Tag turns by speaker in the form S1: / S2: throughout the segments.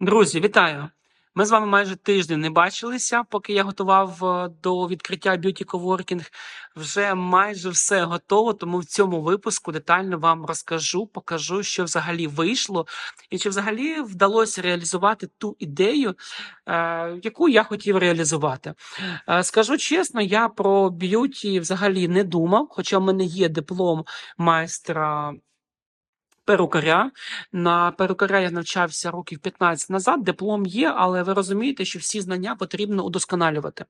S1: Друзі, вітаю! Ми з вами майже тиждень не бачилися, поки я готував е, до відкриття Beauty Coworking. Вже майже все готово, тому в цьому випуску детально вам розкажу, покажу, що взагалі вийшло, і чи взагалі вдалося реалізувати ту ідею, е, яку я хотів реалізувати. Е, скажу чесно, я про б'юті взагалі не думав, хоча в мене є диплом майстра перукаря. На перукаря я навчався років 15 назад. Диплом є, але ви розумієте, що всі знання потрібно удосконалювати.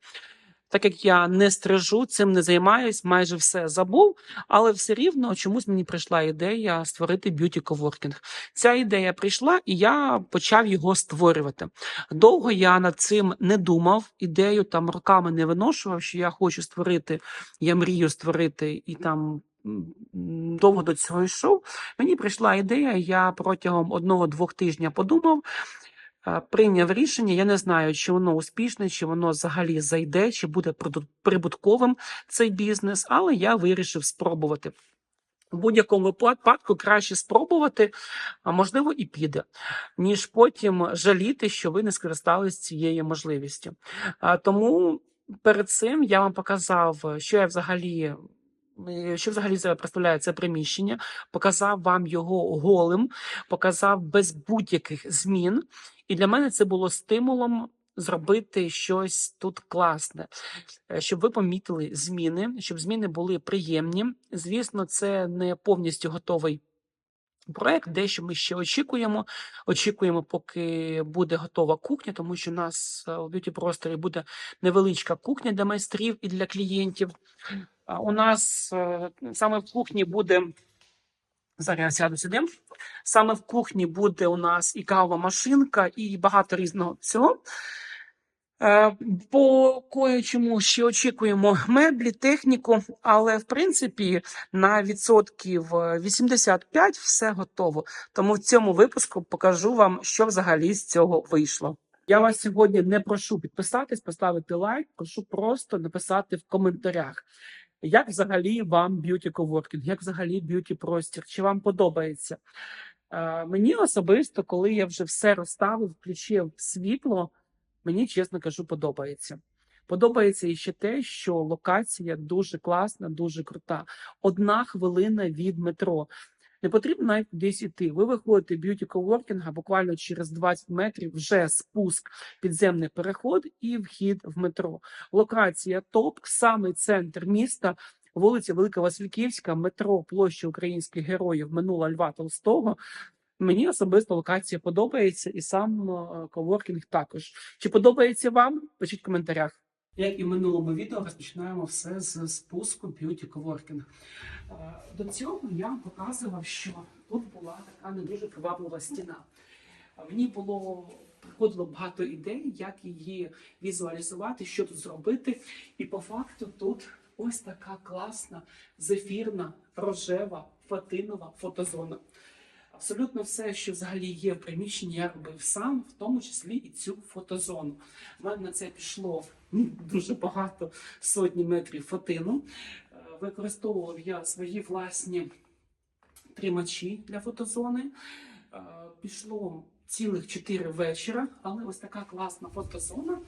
S1: Так як я не стрижу, цим не займаюсь, майже все забув, але все рівно чомусь мені прийшла ідея створити б'юті коворкінг. Ця ідея прийшла, і я почав його створювати. Довго я над цим не думав, ідею там роками не виношував, що я хочу створити, я мрію створити і там. Довго до цього йшов. Мені прийшла ідея. Я протягом одного-двох тижнів подумав, е, прийняв рішення. Я не знаю, чи воно успішне, чи воно взагалі зайде, чи буде прибутковим цей бізнес, але я вирішив спробувати. У будь-якому випадку краще спробувати, а можливо і піде, ніж потім жаліти, що ви не скористались цією можливістю. Тому перед цим я вам показав, що я взагалі. Е, Що взагалі себе представляє це приміщення, показав вам його голим, показав без будь-яких змін. І для мене це було стимулом зробити щось тут класне, е, щоб ви помітили зміни, щоб зміни були приємні. Звісно, це не повністю готовий. Проект, дещо ми ще очікуємо. Очікуємо, поки буде готова кухня, тому що у нас е, у б'юті просторі буде невеличка кухня для майстрів і для клієнтів. У нас е, саме в кухні буде зараз я сяду сюди. Саме в кухні буде у нас і кава машинка, і багато різного всього. Е, По кое-чому ще очікуємо меблі, техніку, але в принципі на відсотків е, 85 все готово. Тому в цьому випуску покажу вам, що взагалі з цього вийшло. Я вас сьогодні не прошу підписатись, поставити лайк, прошу просто написати в коментарях. Як взагалі вам б'юті коворкінг, як взагалі б'юті простір? Чи вам подобається? Е, мені особисто, коли я вже все розставив, включив світло, мені чесно кажу, подобається. Подобається і ще те, що локація дуже класна, дуже крута. Одна хвилина від метро. Не потрібно навіть кудись іти. Ви виходите б'юті коворкінга буквально через 20 метрів, вже спуск, підземний переход і вхід в метро. Локація топ, самий центр міста, вулиця Велика Васильківська, метро, площа українських героїв, минула Льва Толстого. Мені особисто локація подобається, і сам е, коворкінг також. Чи подобається вам? Пишіть в коментарях. Як і в минулому відео, розпочинаємо все з спуску Beauty Coworking. Е, До цього я вам показував, що тут була така не дуже приваблива стіна. Мені було приходило багато ідей, як її візуалізувати, що тут зробити. І по факту тут ось така класна, зефірна, рожева, фатинова фотозона. Абсолютно все, що взагалі є в приміщенні, я робив сам, в тому числі і цю фотозону. У мене на це пішло ну, дуже багато сотні метрів фотину. Е, Використовував я свої власні тримачі для фотозони. Е, Пішло цілих 4 вечора, але ось така класна фотозона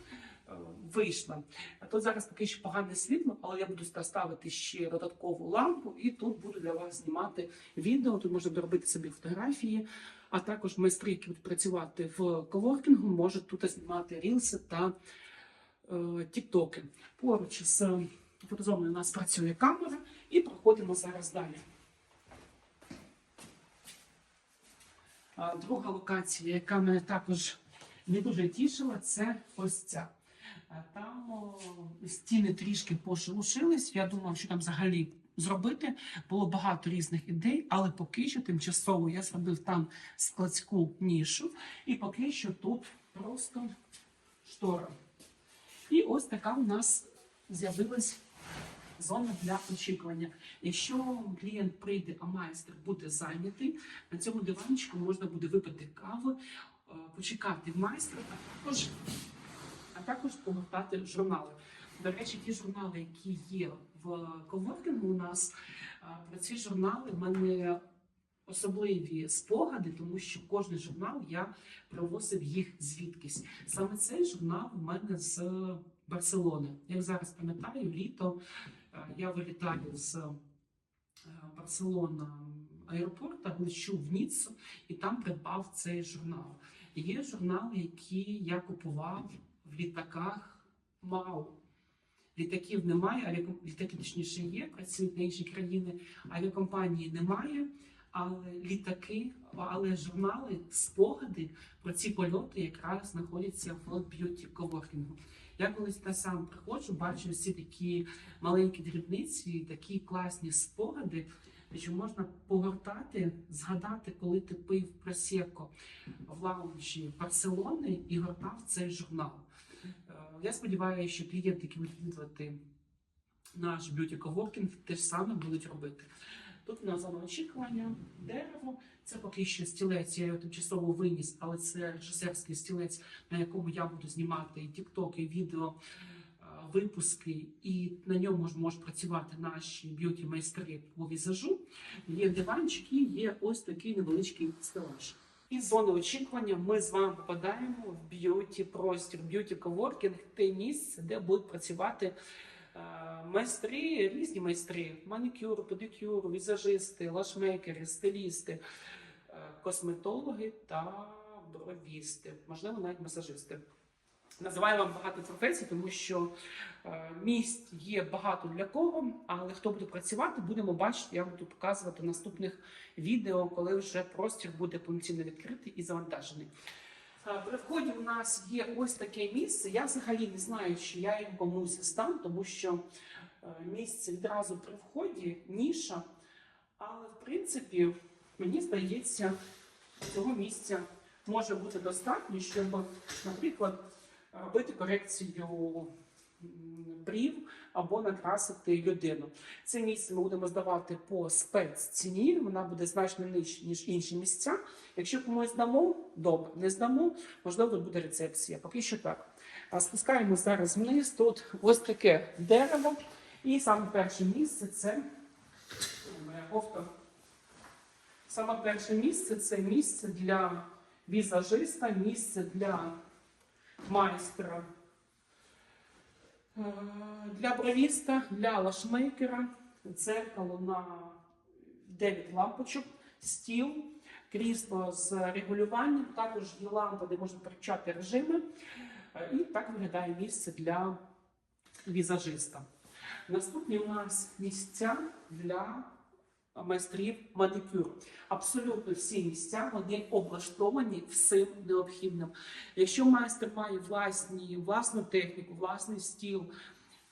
S1: вийшла. А Тут зараз поки що погане світло, але я буду ставити ще додаткову лампу, і тут буду для вас знімати відео. Тут можна доробити собі фотографії, а також майстри, які будуть працювати в коворкінгу, можуть тут знімати рілси та е, тіктоки. Поруч з фотозоною у нас працює камера, і проходимо зараз далі. Друга локація, яка мене також не дуже тішила, це ось ця. Там стіни трішки пошелушились. Я думав, що там взагалі зробити. Було багато різних ідей, але поки що тимчасово я зробив там складську нішу, і поки що тут просто штора. І ось така у нас з'явилась зона для очікування. Якщо клієнт прийде, а майстер буде зайнятий, на цьому диванчику можна буде випити каву, е, почекати майстра, також, а також погортати журнали. До речі, ті журнали, які є в коворкінгу у нас, про ці журнали в мене особливі спогади, тому що кожен журнал я привозив їх звідкись. Саме цей журнал у мене з Барселони. Як зараз пам'ятаю, літо е, я вилітаю з е, Барселона аеропорта, лечу в Ніццу і там придбав цей журнал. Є журнали, які я купував в літаках МАУ. Літаків немає, авіаком- літаки точніше є, працюють на інші країни. Авіакомпанії немає, але літаки, але журнали, спогади про ці польоти якраз знаходяться в б'юті коворкінгу. Я колись та сам приходжу, бачу всі такі маленькі дрібниці, такі класні спогади, що можна погортати, згадати, коли ти пив просеко в лаунжі Барселони і гортав цей журнал. Я сподіваюся, що клієнти, які будуть відвідувати наш б'юті коворкінг, те ж саме будуть робити. Тут у нас зона очікування, дерево. Це поки що стілець, я його тимчасово виніс, але це режисерський стілець, на якому я буду знімати і тікток, і відео, е, випуски, і на ньому можуть працювати наші б'юті майстри по візажу. Є диванчик і є ось такий невеличкий стелаж. Із зони очікування ми з вами попадаємо в б'юті простір, б'юті коворкінг, те місце, де будуть працювати е, майстри, різні майстри: манікюр, педикюр, візажисти, лашмейкери, стилісти, е, косметологи та бровісти, можливо, навіть масажисти. Називаю вам багато професій, тому що е, місць є багато для кого, але хто буде працювати, будемо бачити. Я буду показувати наступних відео, коли вже простір буде повноцінно відкритий і завантажений. Е, При вході у нас є ось таке місце. Я взагалі не знаю, чи я його комусь здам, тому що е, місце відразу при вході, ніша. Але в принципі, мені здається, цього місця може бути достатньо, щоб, наприклад, робити корекцію брів або накрасити людину. Це місце ми будемо здавати по спецціні, вона буде значно нижче, ніж інші місця. Якщо комусь здамо, добре, не здамо, можливо, тут буде рецепція. Поки що так. А спускаємось зараз вниз. Тут ось таке дерево. І саме перше місце це моя кофта. Саме перше місце це місце для візажиста, місце для майстра, е, для бровіста, для лашмейкера, дзеркало на 9 лампочок, стіл, крісло з регулюванням, також є лампа, де можна переключати режими. Е, І так виглядає місце для візажиста. Наступні у нас місця для майстрів манікюру. Абсолютно всі місця вони облаштовані всім необхідним. Якщо майстер має власні, власну техніку, власний стіл,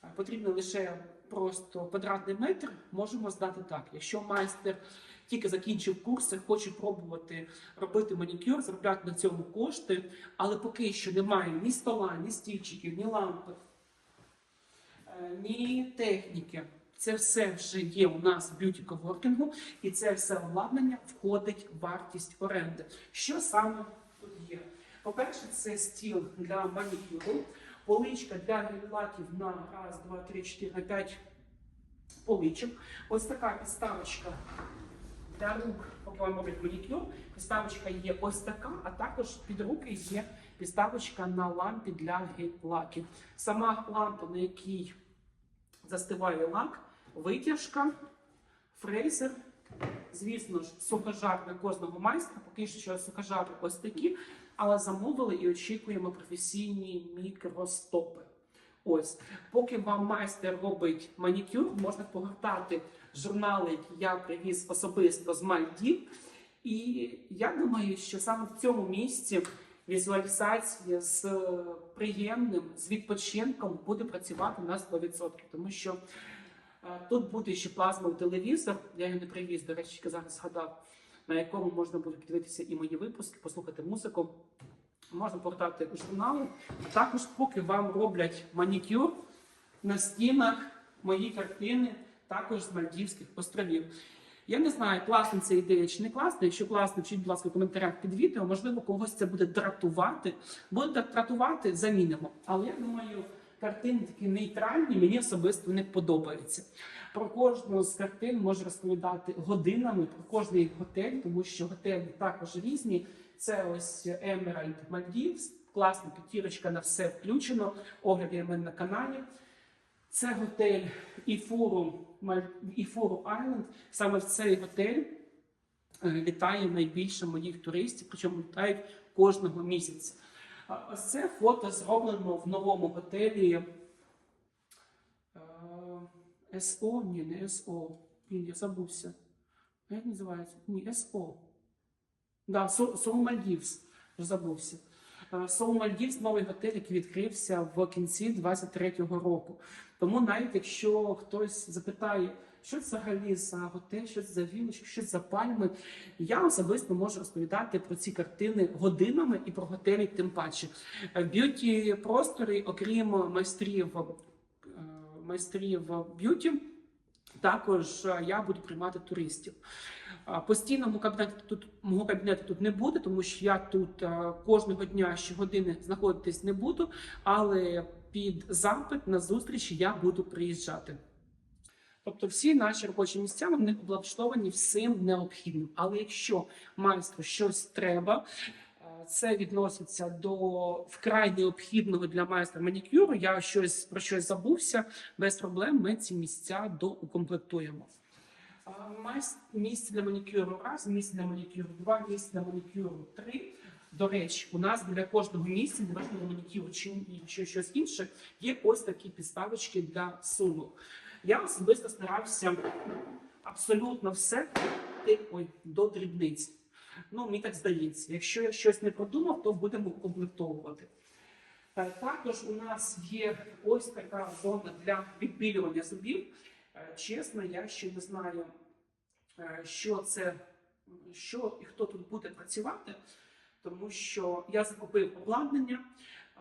S1: е, потрібно лише просто квадратний метр, можемо здати так. Якщо майстер тільки закінчив курси, хоче пробувати робити манікюр, заробляти на цьому кошти, але поки що немає ні стола, ні стільчиків, ні лампи, е, ні техніки. Це все вже є у нас в б'юті коворкінгу, і це все обладнання входить в вартість оренди. Що саме тут є? По-перше, це стіл для манікюру, поличка для гель-лаків на раз, два, три, чотири, на п'ять поличок. Ось така підставочка для рук, поки вам роблять манікюр. Підставочка є ось така, а також під руки є підставочка на лампі для гель-лаків. Сама лампа, на якій застиває лак, витяжка, фрезер. Звісно ж, сухожар для кожного майстра. Поки що сухожари ось такі, але замовили і очікуємо професійні мікростопи. Ось, поки вам майстер робить манікюр, можна погортати журнали, які я привіз особисто з Мальдів. І я думаю, що саме в цьому місці візуалізація з е, приємним, з відпочинком буде працювати на 100%. Тому що тут буде ще плазмовий телевізор. Я його не привіз, до речі, зараз згадав, на якому можна буде подивитися і мої випуски, послухати музику. Можна портати журнали. А також, поки вам роблять манікюр на стінах мої картини, також з Мальдівських островів. Я не знаю, класна ця ідея чи не класна. Якщо класно, пишіть, будь ласка, в коментарях під відео. Можливо, когось це буде дратувати. Буде дратувати, замінимо. Але я думаю, картини такі нейтральні, мені особисто не подобаються. Про кожну з картин можу розповідати годинами про кожний готель, тому що готелі також різні. Це ось Emerald Maldives, класна п'ятірочка на все включено. Огляд в мене на каналі. Це готель Іфуру, Маль- Іфуру Айленд. Саме в цей готель е, літає найбільше моїх туристів, причому літають кожного місяця. Ось це фото зроблено в новому готелі. е, СО, ні, не СО. Блін, я забувся. Як називається? Ні, СО. Да, Соу Мальдівс. Забувся. Соу Мальдівс новий готель, який відкрився в кінці 23-го року. Тому навіть якщо хтось запитає, що взагалі за готель, що це за вілочки, що за пальми, я особисто можу розповідати про ці картини годинами і про готелі тим паче. В б'юті просторі, окрім майстрів, е, майстрів б'юті, також е, я буду приймати туристів. Постійно мого кабінету тут мого кабінету тут не буде, тому що я тут е, кожного дня щогодини знаходитись не буду, але під запит на зустрічі я буду приїжджати. Тобто всі наші робочі місця вони облаштовані всім необхідним. Але якщо майстру щось треба, е, це відноситься до вкрай необхідного для майстра манікюру. Я щось про щось забувся, без проблем ми ці місця доукомплектуємо. А, Місце для манікюру раз, місце для манікюру два, місце для манікюру три. До речі, у нас біля кожного місця, неважливо манікюру чи, чи щось інше, є ось такі підставочки для сумок. Я особисто старався абсолютно все ой, до дрібниць. Ну, мені так здається. Якщо я щось не продумав, то будемо комплектовувати. Е, Також у нас є ось така зона для відбілювання зубів. Е, Чесно, я ще не знаю, е, що це, що і хто тут буде працювати, тому що я закупив обладнання.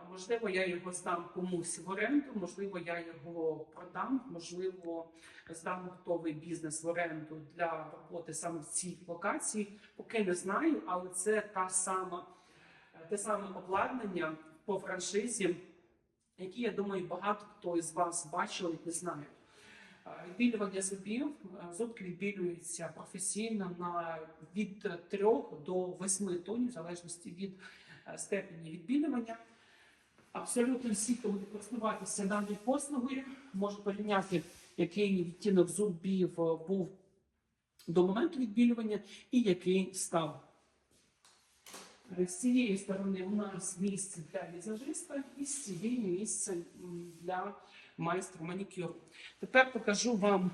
S1: Можливо, я його здам комусь в оренду, можливо, я його продам, можливо, здам готовий бізнес в оренду для роботи саме в цій локації. Поки не знаю, але це та сама, те саме обладнання по франшизі, які, я думаю, багато хто із вас бачив і не знає. Відбілювання зубів. Зубки відбілюються професійно на від 3 до 8 тонів, в залежності від степені відбілювання. Абсолютно всі, хто буде користуватися даною послугою, можуть порівняти, який відтінок зубів е, був до моменту відбілювання і який став. Е, З цієї сторони у нас місце для візажиста і з цієї місце для майстра манікюру. Тепер покажу вам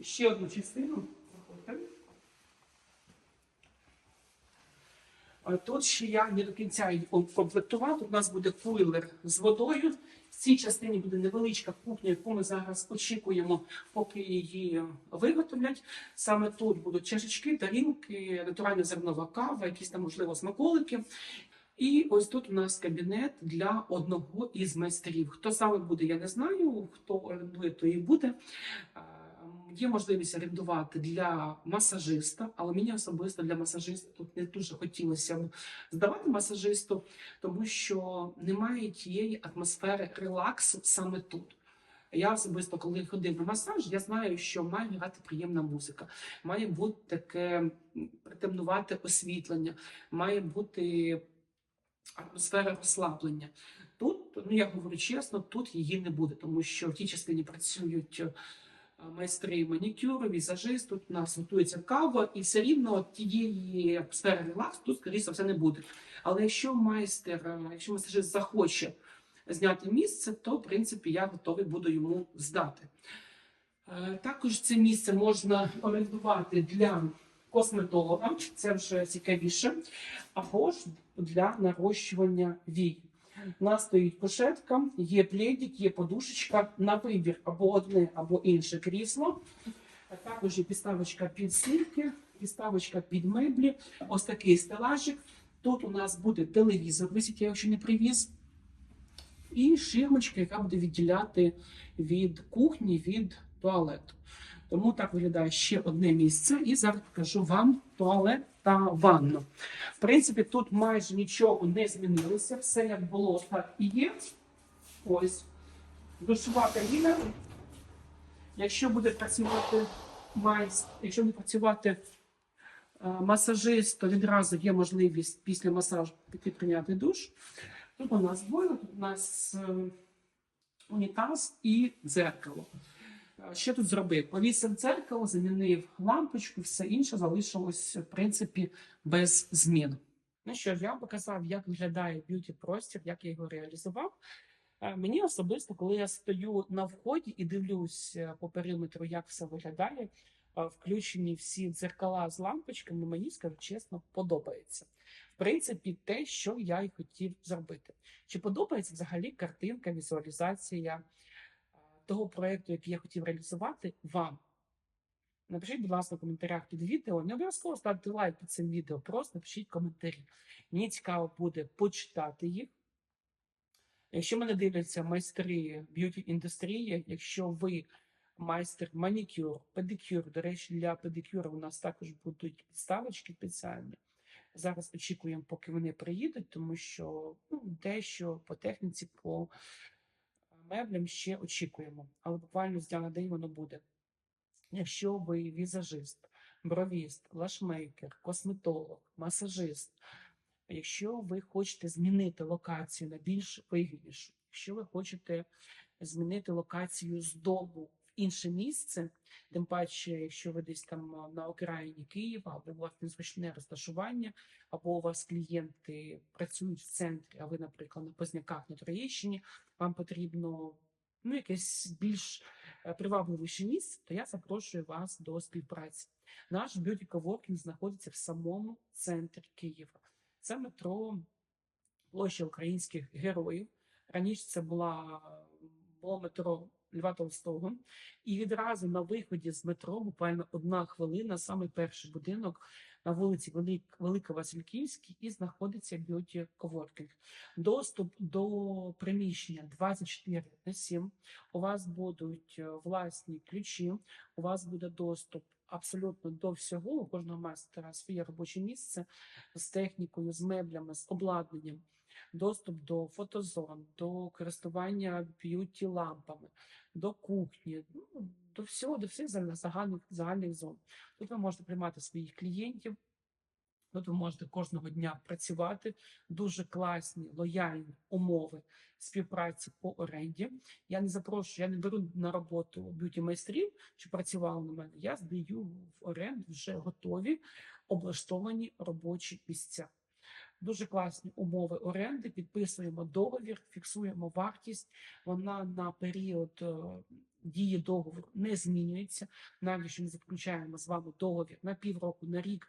S1: ще одну частину. Проходьте. Е, Тут ще я не до кінця комплектував. Тут у нас буде кулер з водою. В цій частині буде невеличка кухня, яку ми зараз очікуємо, поки її виготовлять. Саме тут будуть чашечки, тарілки, натуральна зернова кава, якісь там, можливо, смаколики. І ось тут у нас кабінет для одного із майстрів. Хто саме буде, я не знаю. Хто орендує, то і буде. Є можливість орендувати для масажиста, але мені особисто для масажиста тут не дуже хотілося б здавати масажисту, тому що немає тієї атмосфери релаксу саме тут. Я особисто, коли ходив на масаж, я знаю, що має грати приємна музика, має бути таке м, притемнувати освітлення, має бути атмосфера розслаблення. Тут, ну я говорю чесно, тут її не буде, тому що в тій частині працюють майстри манікюру, візажист, тут у нас готується кава, і все рівно тієї атмосфери релакс тут, скоріше все, не буде. Але якщо майстер, е, якщо масажист захоче зняти місце, то в принципі я готовий буду йому здати. Е, Також це місце можна орендувати для косметолога, це вже цікавіше, або ж для нарощування вій. У нас стоїть кушетка, є пледик, є подушечка на вибір або одне, або інше крісло. Також є підставочка під сітки, підставочка під меблі, ось такий стелажик. Тут у нас буде телевізор, висить, я його ще не привіз. І ширмочка, яка буде відділяти від кухні від туалету. Тому так виглядає ще одне місце. І зараз покажу вам туалет та ванну. В принципі, тут майже нічого не змінилося. Все як було, так і є. Ось душова кабіна. Якщо буде працювати майстер, якщо буде працювати е, масажист, то відразу є можливість після масажу піти прийняти душ. Тут у нас бойлер, тут у нас е, унітаз і дзеркало. Е, Що тут зробив? Повісив дзеркало, замінив лампочку, все інше залишилось, в принципі, без змін. Ну що ж, я показав, як виглядає б'юті простір, як я його реалізував. Е, Мені особисто, коли я стою на вході і дивлюсь е, по периметру, як все виглядає, включені всі дзеркала з лампочками, мені скажу чесно, подобається. В принципі, те, що я й хотів зробити. Чи подобається взагалі картинка, візуалізація того проєкту, який я хотів реалізувати вам? Напишіть, будь ласка, в коментарях під відео. Не обов'язково ставте лайк під цим відео, просто пишіть коментарі. Мені цікаво буде почитати їх. Якщо мене дивляться майстри б'юті індустрії, якщо ви майстер манікюр, педикюр, до речі, для педикюру у нас також будуть підставочки спеціальні. Зараз очікуємо, поки вони приїдуть, тому що ну, дещо по техніці, по меблям ще очікуємо. Але буквально з дня на день воно буде. Якщо ви візажист, бровіст, лашмейкер, косметолог, масажист, якщо ви хочете змінити локацію на більш вигіднішу, якщо ви хочете змінити локацію з дому інше місце, тим паче, якщо ви десь там на окраїні Києва, або у вас незручне розташування, або у вас клієнти працюють в центрі, а ви, наприклад, на Позняках на Троєщині, вам потрібно ну, якесь більш е, привабливіше місце, то я запрошую вас до співпраці. Наш б'юті коворкінг знаходиться в самому центрі Києва. Це метро площа українських героїв. Раніше це була було метро Льва Толстого. І відразу на виході з метро, буквально одна хвилина, саме перший будинок на вулиці Велик, Велика Васильківській, і знаходиться б'юті коворкінг. Доступ до приміщення 24 на 7. У вас будуть е, власні ключі, у вас буде доступ абсолютно до всього. У кожного майстера своє робоче місце з технікою, з меблями, з обладнанням. Доступ до фотозон, до користування б'юті лампами, до кухні, ну, до всього, до всіх загальних, загальних, зон. Тут ви можете приймати своїх клієнтів, Тут ви можете кожного дня працювати. Дуже класні, лояльні умови співпраці по оренді. Я не запрошую, я не беру на роботу б'юті майстрів, що працювали на мене. Я здаю в оренду вже готові облаштовані робочі місця. Дуже класні умови оренди. Підписуємо договір, фіксуємо вартість. Вона на період е, дії договору не змінюється. Навіть ми заключаємо з вами договір на півроку, на рік,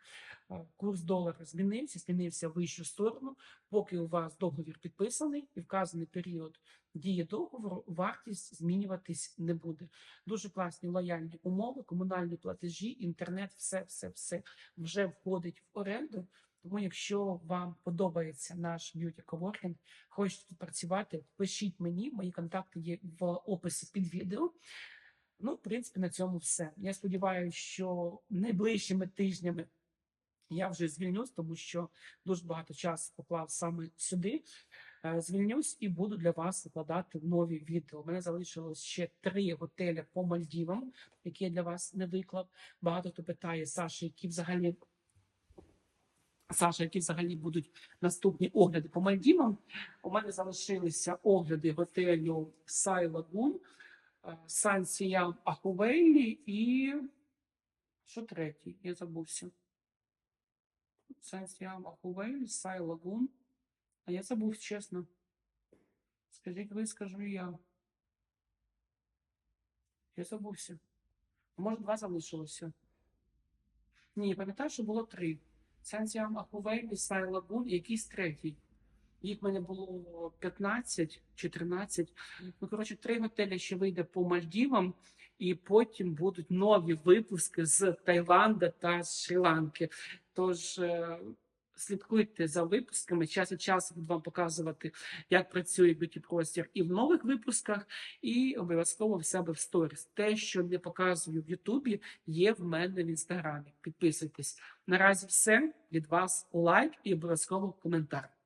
S1: е, курс долара змінився, змінився в вищу сторону. Поки у вас договір підписаний і вказаний період дії договору, вартість змінюватись не буде. Дуже класні лояльні умови, комунальні платежі, інтернет, все, все, все вже входить в оренду. Тому, якщо вам подобається наш б'юті коворкінг, хочете працювати, пишіть мені. Мої контакти є в описі під відео. Ну, в принципі, на цьому все. Я сподіваюся, що найближчими тижнями я вже звільнюсь, тому що дуже багато часу поклав саме сюди. Е, Звільнюсь і буду для вас викладати нові відео. У мене залишилось ще три готелі по Мальдівам, які я для вас не виклав. Багато хто питає Саша, які взагалі Саша, які взагалі будуть наступні огляди по Мальдівам. У мене залишилися огляди готелю Сай Лагун, Сан Сіям Ахувейлі і що третій? Я забувся. Сан Сіям Ахувейлі, Сай Лагун. А я забув, чесно. Скажіть ви, скажу я. Я забувся. Може, два залишилося. Ні, пам'ятаю, що було три. Сенсіам Ахувейлі, і Лагун і якийсь третій. Їх в мене було 15 чи 13. Ну, коротше, три готелі ще вийде по Мальдівам, і потім будуть нові випуски з Таїланда та Шрі-Ланки. Тож е, слідкуйте за випусками. Час від часу буду вам показувати, як працює б'юті простір і в нових випусках, і обов'язково в себе в сторіс. Те, що не показую в Ютубі, є в мене в інстаграмі. Підписуйтесь. Наразі все від вас лайк і обов'язково коментар.